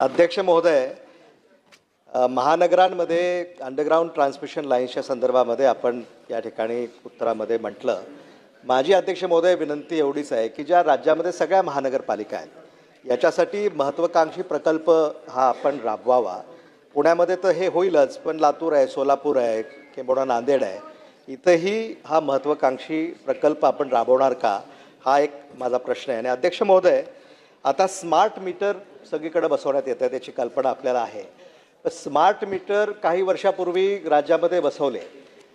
अध्यक्ष महोदय महानगरांमध्ये अंडरग्राऊंड ट्रान्समिशन लाईन्सच्या संदर्भामध्ये आपण या ठिकाणी उत्तरामध्ये म्हटलं. माझी अध्यक्ष महोदय विनंती एवढीच आहे की ज्या राज्यामध्ये सगळ्या महानगरपालिका आहेत याच्यासाठी महत्त्वाकांक्षी प्रकल्प हा आपण राबवावा. पुण्यामध्ये तर हे होईलच पण लातूर आहे सोलापूर आहे किंबहुना नांदेड आहे. इथंही हा महत्त्वाकांक्षी प्रकल्प आपण राबवणार का? हा एक माझा प्रश्न आहे. आणि अध्यक्ष महोदय आता स्मार्ट मीटर सगळीकडे बसवण्यात येतं त्याची कल्पना आपल्याला आहे. स्मार्ट मीटर काही वर्षापूर्वी राज्यामध्ये बसवले.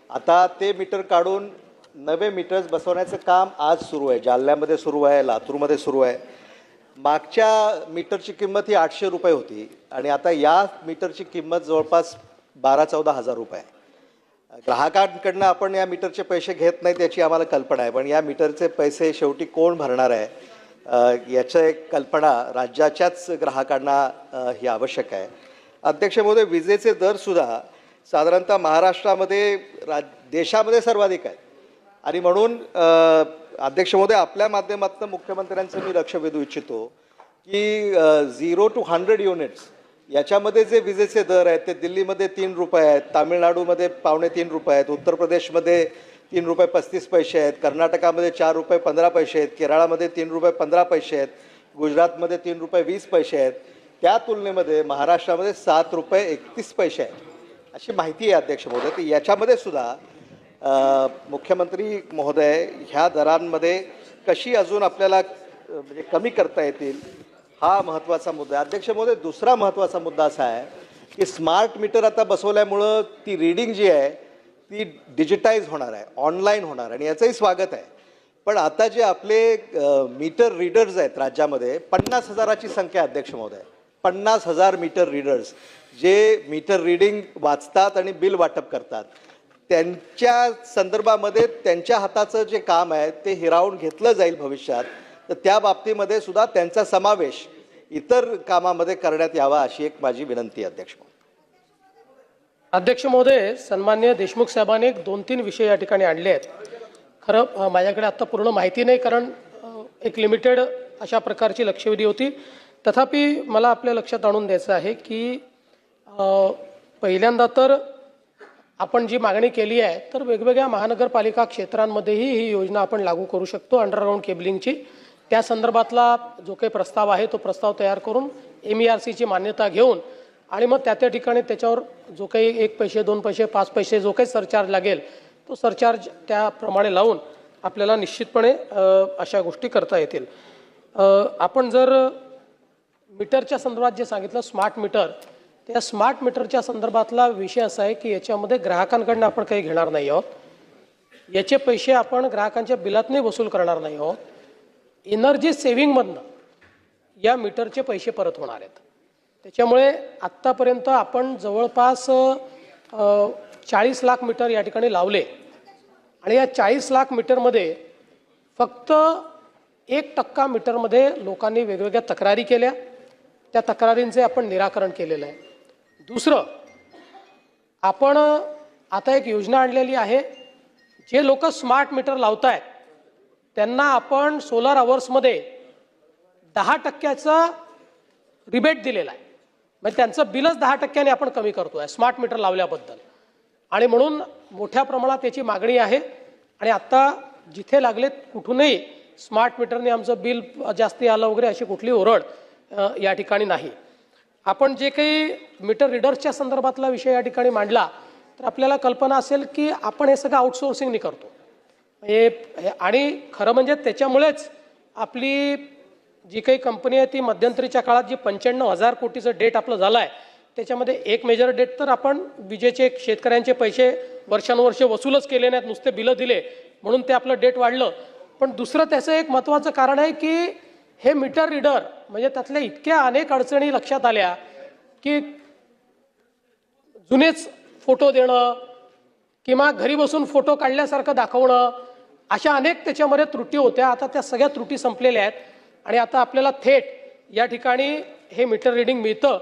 आता ते मीटर काढून नवे मीटर्स बसवण्याचं काम आज सुरू आहे. जालन्यामध्ये सुरू आहे लातूरमध्ये सुरू आहे. मागच्या मीटरची किंमत ही आठशे रुपये होती आणि आता या मीटरची किंमत जवळपास बारा चौदा हजार रुपये आहे. ग्राहकांकडनं आपण या मीटरचे पैसे घेत नाहीत याची आम्हाला कल्पना आहे. पण या मीटरचे पैसे शेवटी कोण भरणार आहे? याच्या याचं एक कल्पना राज्याच्याच ग्राहकांना ही आवश्यक आहे. अध्यक्ष महोदय विजेचे दरसुद्धा साधारणतः महाराष्ट्रामध्ये राज देशामध्ये सर्वाधिक आहेत. आणि म्हणून अध्यक्ष महोदय आपल्या माध्यमातून मुख्यमंत्र्यांचं मी लक्ष वेधू इच्छितो की झिरो टू हंड्रेड युनिट्स याच्यामध्ये जे विजेचे दर आहेत ते दिल्लीमध्ये तीन रुपये आहेत तामिळनाडूमध्ये पावणे तीन रुपये आहेत उत्तर प्रदेशमध्ये तीन रुपये पस्तीस पैसे आहेत. कर्नाटकामध्ये चार रुपये पंधरा पैसे आहेत. केरळामध्ये तीन रुपये पंधरा पैसे आहेत. गुजरातमध्ये तीन रुपये वीस पैसे आहेत. त्या तुलनेमध्ये महाराष्ट्रामध्ये सात रुपये एकतीस पैसे आहेत. अशी माहिती आहे अध्यक्ष महोदय. तर याच्यामध्ये सुद्धा मुख्यमंत्री महोदय ह्या दरांमध्ये कशी अजून आपल्याला म्हणजे कमी करता येतील हा महत्त्वाचा मुद्दा आहे. अध्यक्ष महोदय दुसरा महत्त्वाचा मुद्दा असा आहे की स्मार्ट मीटर आता बसवल्यामुळं ती रीडिंग जी आहे ती डिजिटाईज होणार आहे ऑनलाईन होणार आणि याचंही स्वागत आहे. पण आता जे आपले मीटर रीडर्स आहेत राज्यामध्ये पन्नास हजाराची संख्या अध्यक्ष महोदय. पन्नास हजार मीटर रीडर्स जे मीटर रीडिंग वाचतात आणि बिल वाटप करतात. त्यांच्या संदर्भामध्ये त्यांच्या हाताचं जे काम आहे ते हिरावून घेतलं जाईल भविष्यात. तर त्या बाबतीमध्ये सुद्धा त्यांचा समावेश इतर कामामध्ये करण्यात यावा अशी एक माझी विनंती अध्यक्ष महोदय. अध्यक्ष महोदय सन्मान्य देशमुख साहेबांनी एक दोन तीन विषय या ठिकाणी आणले आहेत. खरं माझ्याकडे आत्ता पूर्ण माहिती नाही कारण एक लिमिटेड अशा प्रकारची लक्षवेधी होती. तथापि मला आपल्या लक्षात आणून द्यायचं आहे की पहिल्यांदा तर आपण जी मागणी केली आहे तर वेगवेगळ्या महानगरपालिका क्षेत्रांमध्येही ही योजना आपण लागू करू शकतो अंडरग्राऊंड केबलिंगची त्या संदर्भातला जो काही प्रस्ताव आहे तो प्रस्ताव तयार करून एम ई आर सीची मान्यता घेऊन आणि मग त्या त्या ठिकाणी त्याच्यावर जो काही एक पैसे दोन पैसे पाच पैसे जो काही सरचार्ज लागेल तो सरचार्ज त्याप्रमाणे लावून आपल्याला निश्चितपणे अशा गोष्टी करता येतील. आपण जर मीटरच्या संदर्भात जे सांगितलं स्मार्ट मीटर त्या स्मार्ट मीटरच्या संदर्भातला विषय असा आहे की याच्यामध्ये ग्राहकांकडनं आपण काही घेणार नाही आहोत. याचे पैसे आपण ग्राहकांच्या बिलातही वसूल करणार नाही आहोत. एनर्जी सेव्हिंगमधनं या मीटरचे पैसे परत होणार आहेत. त्याच्यामुळे आत्तापर्यंत आपण जवळपास चाळीस लाख मीटर या ठिकाणी लावले. आणि या चाळीस लाख मीटरमध्ये फक्त एक टक्का मीटरमध्ये लोकांनी वेगवेगळ्या तक्रारी केल्या. त्या तक्रारींचे आपण निराकरण केलेलं आहे. दुसरं आपण आता एक योजना आणलेली आहे. जे लोक स्मार्ट मीटर लावत आहेत त्यांना आपण सोलार अवर्समध्ये दहा टक्क्याचा रिबेट दिलेला आहे. म्हणजे त्यांचं बिलच दहा टक्क्याने आपण कमी करतो आहे स्मार्ट मीटर लावल्याबद्दल. आणि म्हणून मोठ्या प्रमाणात त्याची मागणी आहे. आणि आत्ता जिथे लागलेत कुठूनही स्मार्ट मीटरने आमचं बिल जास्ती आलं वगैरे अशी कुठली ओरड या ठिकाणी नाही. आपण जे काही मीटर रिडर्सच्या संदर्भातला विषय या ठिकाणी मांडला तर आपल्याला कल्पना असेल की आपण हे सगळं आउटसोर्सिंगनी करतो. हे- आणि खरं म्हणजे त्याच्यामुळेच आपली जी काही कंपनी आहे ती मध्यंतरीच्या काळात जी पंच्याण्णव हजार कोटीचं डेट आपलं झालं आहे त्याच्यामध्ये एक मेजर डेट तर आपण विजेचे शेतकऱ्यांचे पैसे वर्षानुवर्ष वसूलच केले नाहीत नुसते बिलं दिले म्हणून ते आपलं डेट वाढलं. पण दुसरं त्याचं एक महत्त्वाचं कारण आहे की हे मीटर रीडर म्हणजे त्यातल्या इतक्या अनेक अडचणी लक्षात आल्या की जुनेच फोटो देणं किंवा घरी बसून फोटो काढल्यासारखं दाखवणं अशा अनेक त्याच्यामध्ये त्रुटी होत्या. आता त्या सगळ्या त्रुटी संपलेल्या आहेत. आणि आता आपल्याला थेट या ठिकाणी हे मीटर रिडिंग मिळतं.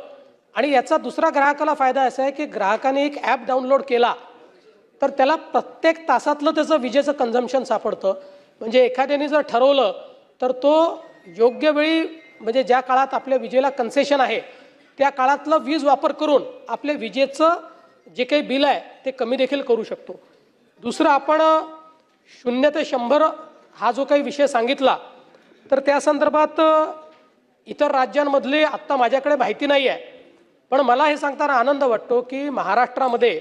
आणि याचा दुसरा ग्राहकाला फायदा असा आहे की ग्राहकाने एक ॲप डाउनलोड केला तर त्याला प्रत्येक तासातलं त्याचं विजेचं कन्झम्पशन सापडतं. म्हणजे एखाद्याने जर ठरवलं तर तो योग्य वेळी म्हणजे ज्या काळात आपल्या विजेला कन्सेशन आहे त्या काळातलं वीज वापर करून आपल्या विजेचं जे काही बिल आहे ते कमी देखील करू शकतो. दुसरं आपण शून्य ते शंभर हा जो काही विषय सांगितला तर त्या संदर्भात इतर राज्यांमधली आत्ता माझ्याकडे माहिती नाही आहे. पण मला हे सांगताना आनंद वाटतो की महाराष्ट्रामध्ये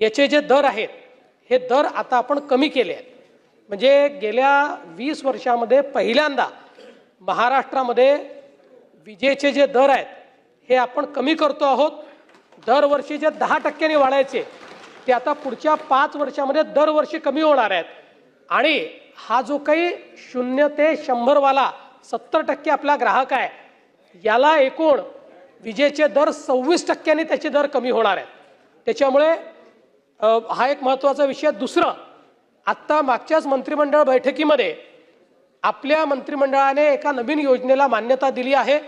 याचे जे दर आहेत हे दर आता आपण कमी केले आहेत. म्हणजे गेल्या वीस वर्षामध्ये पहिल्यांदा महाराष्ट्रामध्ये विजेचे जे दर आहेत हे आपण कमी करतो आहोत. दरवर्षी जे दहा टक्क्यांनी वाढायचे ते आता पुढच्या पाच वर्षामध्ये दरवर्षी कमी होणार आहेत. आणि हा जो काही शून्य ते शंभरवाला सत्तर टक्के आपला ग्राहक आहे याला एकूण विजेचे दर सव्वीस टक्क्यांनी त्याचे दर कमी होणार आहेत. त्याच्यामुळे हा एक महत्त्वाचा विषय. दुसरं आत्ता मागच्याच मंत्रिमंडळ बैठकीमध्ये आपल्या मंत्रिमंडळाने एका नवीन योजनेला मान्यता दिली आहे.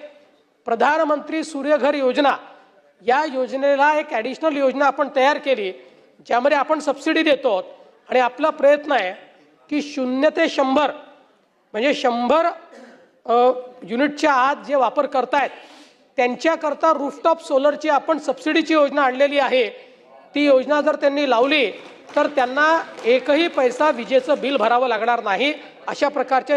प्रधानमंत्री सूर्यघर योजना. या योजनेला एक ॲडिशनल योजना आपण तयार केली ज्यामध्ये आपण सबसिडी देतो आणि आपला प्रयत्न आहे की शून्य ते शंभर. म्हणजे शंभर युनिटच्या आत जे वापर करतायत त्यांच्याकरता रूफटॉप सोलरची आपण सबसिडीची योजना आणलेली आहे. ती योजना जर त्यांनी लावली तर त्यांना एकही पैसा विजेचं बिल भरावं लागणार नाही अशा प्रकारच्या